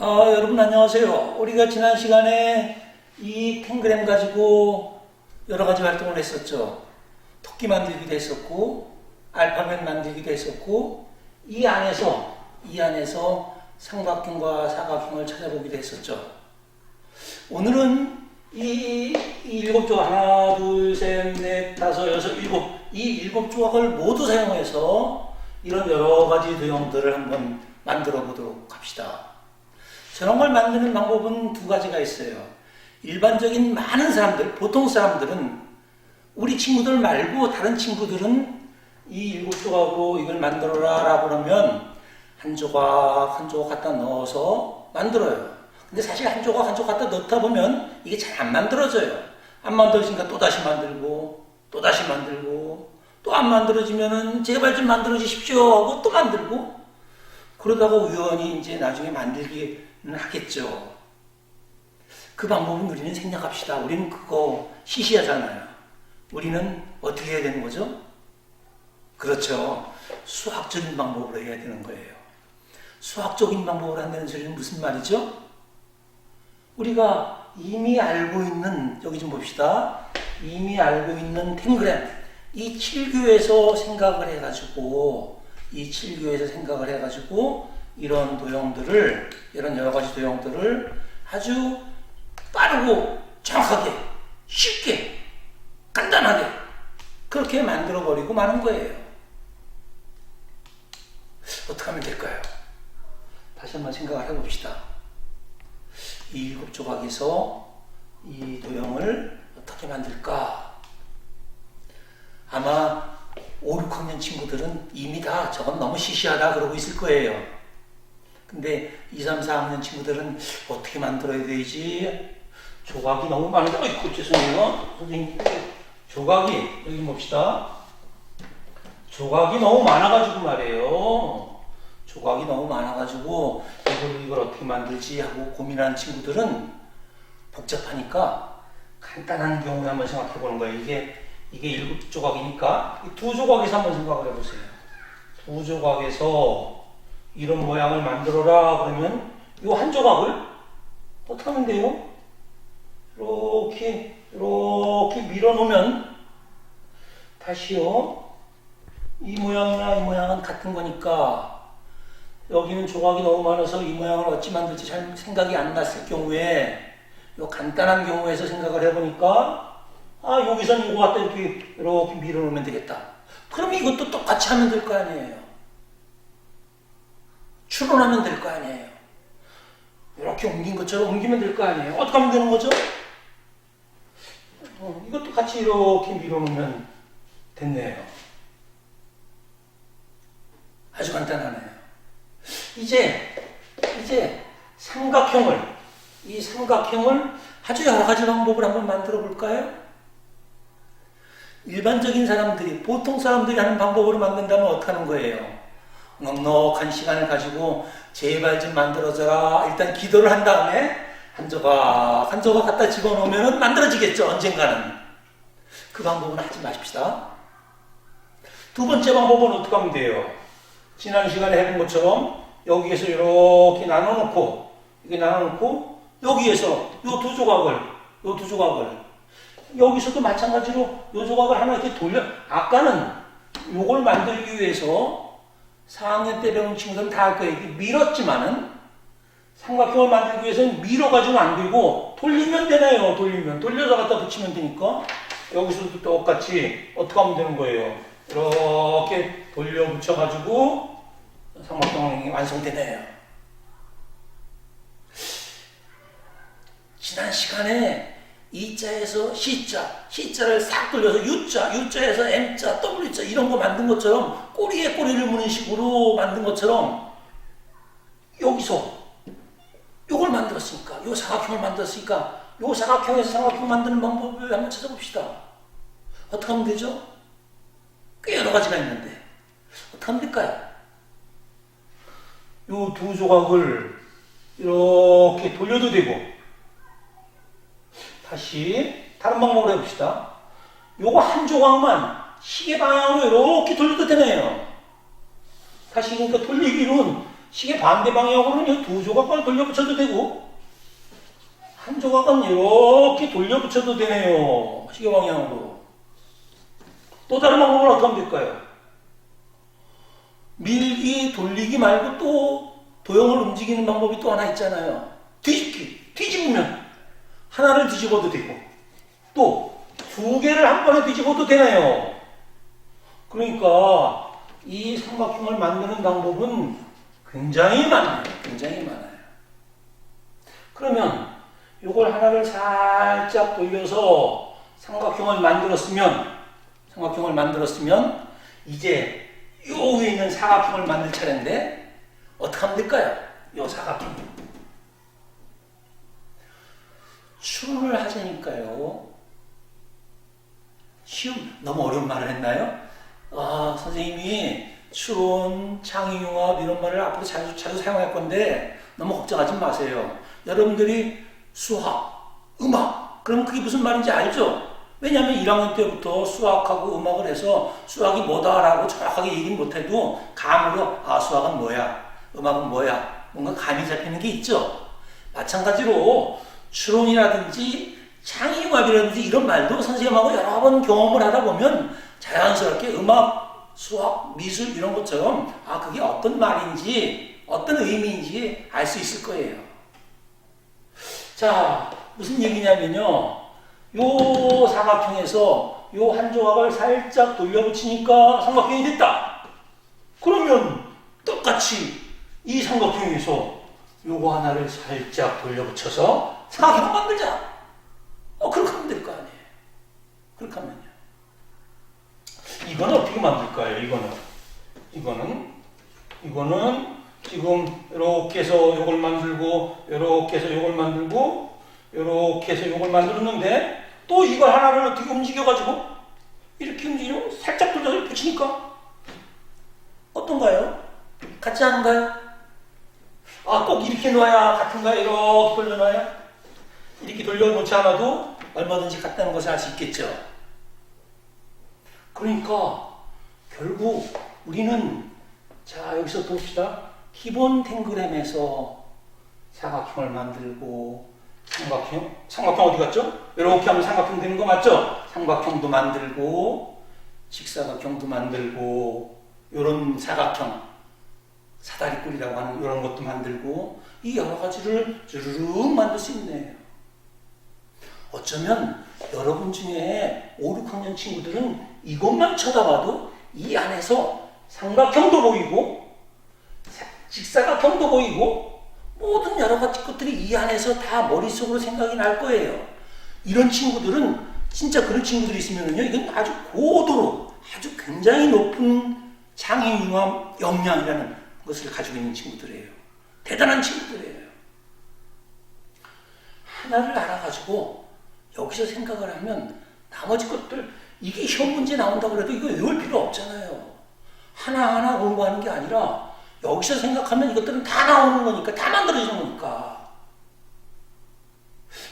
아, 여러분 안녕하세요. 우리가 지난 시간에 이 탱그램 가지고 여러 가지 활동을 했었죠. 토끼 만들기도 했었고, 알파벳 만들기도 했었고, 이 안에서, 이 안에서 삼각형과 사각형을 찾아보기도 했었죠. 오늘은 이, 이 일곱 조각, 하나, 둘, 셋, 넷, 다섯, 여섯, 일곱, 이 일곱 조각을 모두 사용해서 이런 여러 가지 도형들을 한번 만들어 보도록 합시다. 저런 걸 만드는 방법은 두 가지가 있어요. 일반적인 많은 사람들, 보통 사람들은 우리 친구들 말고 다른 친구들은 이 일곱 조각으로 이걸 만들어라 라고 그러면 한 조각 한 조각 갖다 넣어서 만들어요. 근데 사실 한 조각 한 조각 갖다 넣다 보면 이게 잘 안 만들어져요. 안 만들어지니까 또 다시 만들고 또 다시 만들고 또 안 만들어지면은 제발 좀 만들어 주십시오 하고 또 만들고 그러다가 우연히 이제 나중에 만들기는 하겠죠. 그 방법은 우리는 생략합시다. 우리는 그거 시시하잖아요. 우리는 어떻게 해야 되는 거죠? 그렇죠. 수학적인 방법으로 해야 되는 거예요. 수학적인 방법으로 한다는 소리는 무슨 말이죠? 우리가 이미 알고 있는, 여기 좀 봅시다. 이미 알고 있는 탱그램. 이 7교에서 생각을 해가지고, 이 7교에서 생각을 해가지고, 이런 도형들을, 이런 여러 가지 도형들을 아주 빠르고 정확하게, 쉽게, 간단하게, 그렇게 만들어 버리고 마는 거예요. 어떻게 하면 될까요? 다시 한번 생각을 해봅시다. 이 일곱 조각에서 이 도형을 어떻게 만들까? 아마 5, 6학년 친구들은 이미 다 저건 너무 시시하다 그러고 있을 거예요. 근데 2, 3, 4학년 친구들은 어떻게 만들어야 되지? 조각이 너무 많은데, 아이고, 죄송해요. 선생님, 조각이, 여기 봅시다. 조각이 너무 많아가지고 말이에요. 조각이 너무 많아가지고 이걸 이걸 어떻게 만들지 하고 고민하는 친구들은 복잡하니까 간단한 경우에 한번 생각해 보는 거예요. 이게 이게 일곱 조각이니까 이두 조각에서 한번 생각을 해보세요. 두 조각에서 이런 모양을 만들어라 그러면 이 한 조각을 어떻게 하면 돼요? 이렇게 이렇게 밀어놓으면 다시요. 이 모양이나 이 모양은 같은 거니까 여기는 조각이 너무 많아서 이 모양을 어찌 만들지 잘 생각이 안 났을 경우에 요 간단한 경우에서 생각을 해보니까 아 여기선 이거 갖다 이렇게 이렇게 밀어놓으면 되겠다. 그럼 이것도 똑같이 하면 될 거 아니에요. 추론하면 될 거 아니에요. 이렇게 옮긴 것처럼 옮기면 될 거 아니에요. 어떻게 하면 되는 거죠? 어, 이것도 같이 이렇게 밀어놓으면 됐네요. 아주 간단하네요. 이제 이제 삼각형을 이 삼각형을 아주 여러 가지 방법을 한번 만들어 볼까요? 일반적인 사람들이 보통 사람들이 하는 방법으로 만든다면 어떻게 하는 거예요? 넉넉한 시간을 가지고 제발 좀 만들어줘라. 일단 기도를 한 다음에 한 조각 한 조각 갖다 집어넣으면 만들어지겠죠 언젠가는. 그 방법은 하지 마십시다. 두 번째 방법은 어떻게 하면 돼요? 지난 시간에 해본 것처럼 여기에서 이렇게 나눠놓고 이게 나눠놓고 여기에서 요 두 조각을 요 두 조각을. 여기서도 마찬가지로 요 조각을 하나 이렇게 돌려 아까는 요걸 만들기 위해서 4학년 때 배운 친구들은 다할 거예요. 이렇게 밀었지만은 삼각형을 만들기 위해서는 밀어가지고는 안 되고 돌리면 되나요? 돌리면 돌려서 갖다 붙이면 되니까 여기서도 똑같이 어떻게 하면 되는 거예요? 이렇게 돌려 붙여가지고 삼각형이 완성되네요. 지난 시간에 이자에서 C자, C자를 싹 돌려서 U자, U자에서 M자, W자 이런 거 만든 것처럼 꼬리에 꼬리를 무는 식으로 만든 것처럼 여기서 요걸 만들었으니까 요 사각형을 만들었으니까 요 사각형에서 삼각형 만드는 방법을 한번 찾아봅시다. 어떻게 하면 되죠? 꽤 여러 가지가 있는데 어떻게 하면 될까요? 요 두 조각을 이렇게 돌려도 되고 다시 다른 방법으로 해봅시다. 요거 한 조각만 시계 방향으로 이렇게 돌려도 되네요. 다시 그러니까 돌리기로는 시계 반대 방향으로는 두 조각만 돌려붙여도 되고 한 조각은 이렇게 돌려붙여도 되네요. 시계 방향으로. 또 다른 방법은 어떻게 하면 될까요? 밀기, 돌리기 말고 또 도형을 움직이는 방법이 또 하나 있잖아요. 뒤집기. 뒤집으면 하나를 뒤집어도 되고 또 두 개를 한 번에 뒤집어도 되네요. 그러니까 이 삼각형을 만드는 방법은 굉장히 많아요. 굉장히 많아요. 그러면 이걸 하나를 살짝 돌려서 삼각형을 만들었으면 삼각형을 만들었으면 이제 요 위에 있는 사각형을 만들 차례인데 어떻게 하면 될까요? 요 사각형 추론을 하자니까요. 쉬움 너무 어려운 말을 했나요? 아 선생님이 추론, 창의융합 이런 말을 앞으로 자주 자주 사용할 건데 너무 걱정하지 마세요. 여러분들이 수학, 음악 그럼 그게 무슨 말인지 알죠? 왜냐하면 1학년 때부터 수학하고 음악을 해서 수학이 뭐다라고 정확하게 얘기는 못해도 감으로 아 수학은 뭐야, 음악은 뭐야 뭔가 감이 잡히는 게 있죠. 마찬가지로 추론이라든지 창의융합이라든지 이런 말도 선생님하고 여러 번 경험을 하다 보면 자연스럽게 음악, 수학, 미술 이런 것처럼 아 그게 어떤 말인지 어떤 의미인지 알 수 있을 거예요. 자 무슨 얘기냐면요. 요 삼각형에서 요 한 조각을 살짝 돌려붙이니까 삼각형이 됐다. 그러면 똑같이 이 삼각형에서 요거 하나를 살짝 돌려붙여서 삼각형 만들자. 어 그렇게 하면 될 거 아니에요. 그렇게 하면요. 이거는 어떻게 만들까요? 이거는 이거는 이거는 지금 이렇게 해서 요걸 만들고 이렇게 해서 요걸 만들고 이렇게 해서 요걸 만들었는데 또 이걸 하나를 어떻게 움직여가지고 이렇게 움직이면 살짝 돌려서 붙이니까 어떤가요? 같지 않은가요? 아 꼭 이렇게 놔야 같은가요? 이렇게 돌려놔야? 이렇게 돌려놓지 않아도 얼마든지 같다는 것을 알 수 있겠죠. 그러니까 결국 우리는 자 여기서 봅시다. 기본 탱그램에서 사각형을 만들고 삼각형 삼각형 어디 갔죠? 이렇게 하면 삼각형 되는 거 맞죠? 삼각형도 만들고 직사각형도 만들고 이런 사각형 사다리꼴이라고 하는 이런 것도 만들고 이 여러 가지를 주르륵 만들 수 있네요. 어쩌면 여러분 중에 5, 6학년 친구들은 이것만 쳐다봐도 이 안에서 삼각형도 보이고 사- 직사각형도 보이고 모든 여러 가지 것들이 이 안에서 다 머릿속으로 생각이 날 거예요. 이런 친구들은 진짜 그런 친구들이 있으면요 이건 아주 고도로 아주 굉장히 높은 창의융합 역량이라는 것을 가지고 있는 친구들이에요. 대단한 친구들이에요. 하나를 알아가지고 여기서 생각을 하면 나머지 것들 이게 시험 문제 나온다고 해도 이거 외울 필요 없잖아요. 하나하나 공부하는 게 아니라 여기서 생각하면 이것들은 다 나오는 거니까 다 만들어지는 거니까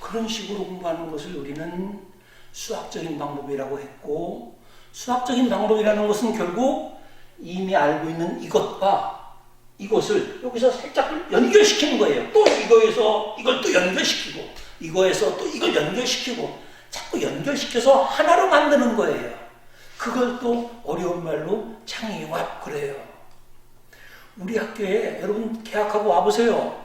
그런 식으로 공부하는 것을 우리는 수학적인 방법이라고 했고 수학적인 방법이라는 것은 결국 이미 알고 있는 이것과 이것을 여기서 살짝 연결시키는 거예요. 또 이거에서 이걸 또 연결시키고 이거에서 또 이걸 연결시키고 자꾸 연결시켜서 하나로 만드는 거예요. 그걸 또 어려운 말로 창의융합 그래요. 우리 학교에 여러분 계약하고 와보세요.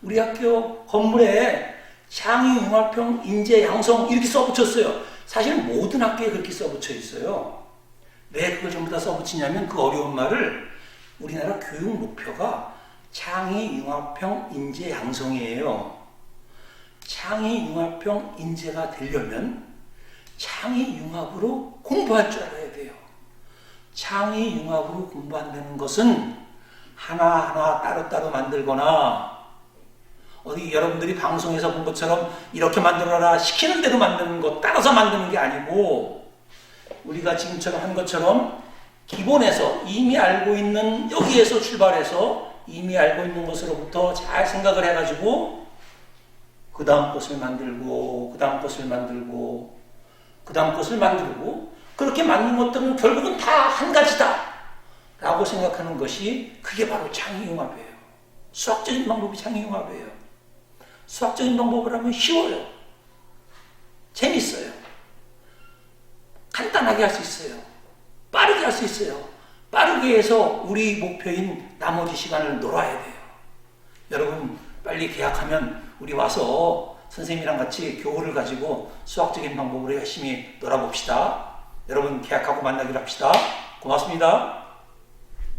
우리 학교 건물에 창의융합형 인재 양성 이렇게 써붙였어요. 사실 모든 학교에 그렇게 써붙여 있어요. 왜 그걸 전부 다 써붙이냐면 그 어려운 말을 우리나라 교육 목표가 창의융합형 인재 양성이에요. 창의융합형 인재가 되려면 창의융합으로 공부할 줄 알아야 돼요. 창의융합으로 공부한다는 것은 하나하나 따로따로 만들거나 어디 여러분들이 방송에서 본 것처럼 이렇게 만들어라 시키는 대로 만드는 것 따라서 만드는 게 아니고 우리가 지금처럼 한 것처럼 기본에서 이미 알고 있는 여기에서 출발해서 이미 알고 있는 것으로부터 잘 생각을 해가지고 그 다음 것을 만들고 그 다음 것을 만들고 그 다음 것을 만들고 그렇게 만든 것들은 결국은 다 한 가지다 라고 생각하는 것이 그게 바로 창의융합이에요. 수학적인 방법이 창의융합이에요. 수학적인 방법을 하면 쉬워요. 재밌어요. 간단하게 할 수 있어요. 빠르게 할 수 있어요. 빠르게 해서 우리 목표인 나머지 시간을 놀아야 돼요. 여러분 빨리 계약하면 우리 와서 선생님이랑 같이 교훈을 가지고 수학적인 방법으로 열심히 놀아봅시다. 여러분 계약하고 만나기로 합시다. 고맙습니다.